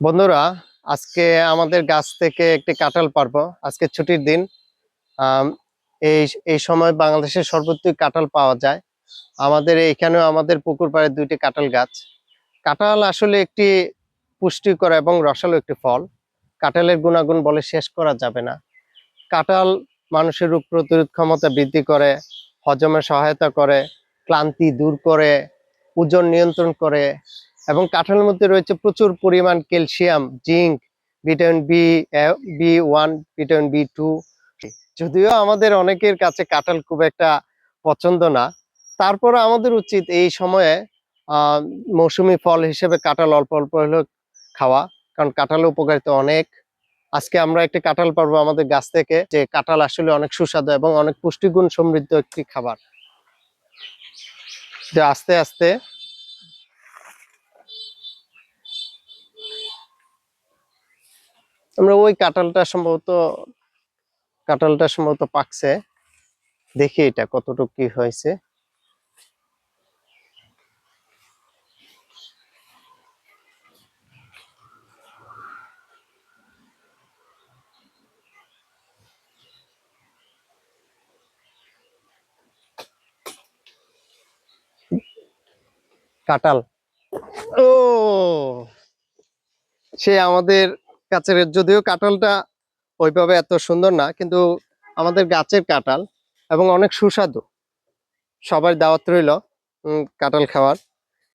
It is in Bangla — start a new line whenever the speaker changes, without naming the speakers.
বন্ধুরা, আজকে আমাদের গাছ থেকে একটি কাঁঠাল পারব। আজকে ছুটির দিন। এই এই সময় বাংলাদেশের সর্বত্রই কাঁঠাল পাওয়া যায়। আমাদের এখানেও আমাদের পুকুর পাড়ে দুইটি কাঁঠাল গাছ। কাঁঠাল আসলে একটি পুষ্টিকর এবং রসালো একটি ফল। কাঁঠালের গুণাগুণ বলে শেষ করা যাবে না। কাঁঠাল মানুষের রোগ প্রতিরোধ ক্ষমতা বৃদ্ধি করে, হজমে সহায়তা করে, ক্লান্তি দূর করে, ওজন নিয়ন্ত্রণ করে এবং কাঁঠালের মধ্যে রয়েছে প্রচুর পরিমাণ calcium, zinc, vitamin B B one, vitamin B two. যদিও আমাদের অনেকের কাছে কাঁঠাল খুব একটা পছন্দ না তারপর আমাদের উচিত এই সময়ে মৌসুমী ফল হিসেবে কাঁঠাল অল্প অল্প হলেও খাওয়া, কারণ কাঁঠালের উপকারিতা অনেক। আজকে আমরা একটি কাঁঠাল পারব আমাদের গাছ থেকে, যে কাঁঠাল আসলে অনেক সুস্বাদু এবং অনেক পুষ্টিগুণ সমৃদ্ধ একটি খাবার। যে আস্তে আস্তে আমরা ওই কাঁঠালটা সম্ভবত কাঁঠালটা সম্ভবত পাকছে। দেখি এটা কতটুকু কি হয়েছে। কাঁঠাল। ও! সে আমাদের গাছের, যদিও কাঁঠালটা ওইভাবে এত সুন্দর না, কিন্তু আমাদের গাছের কাঁঠাল এবং অনেক সুস্বাদু। সবার দাওয়াত রইল কাঁঠাল খাওয়ার।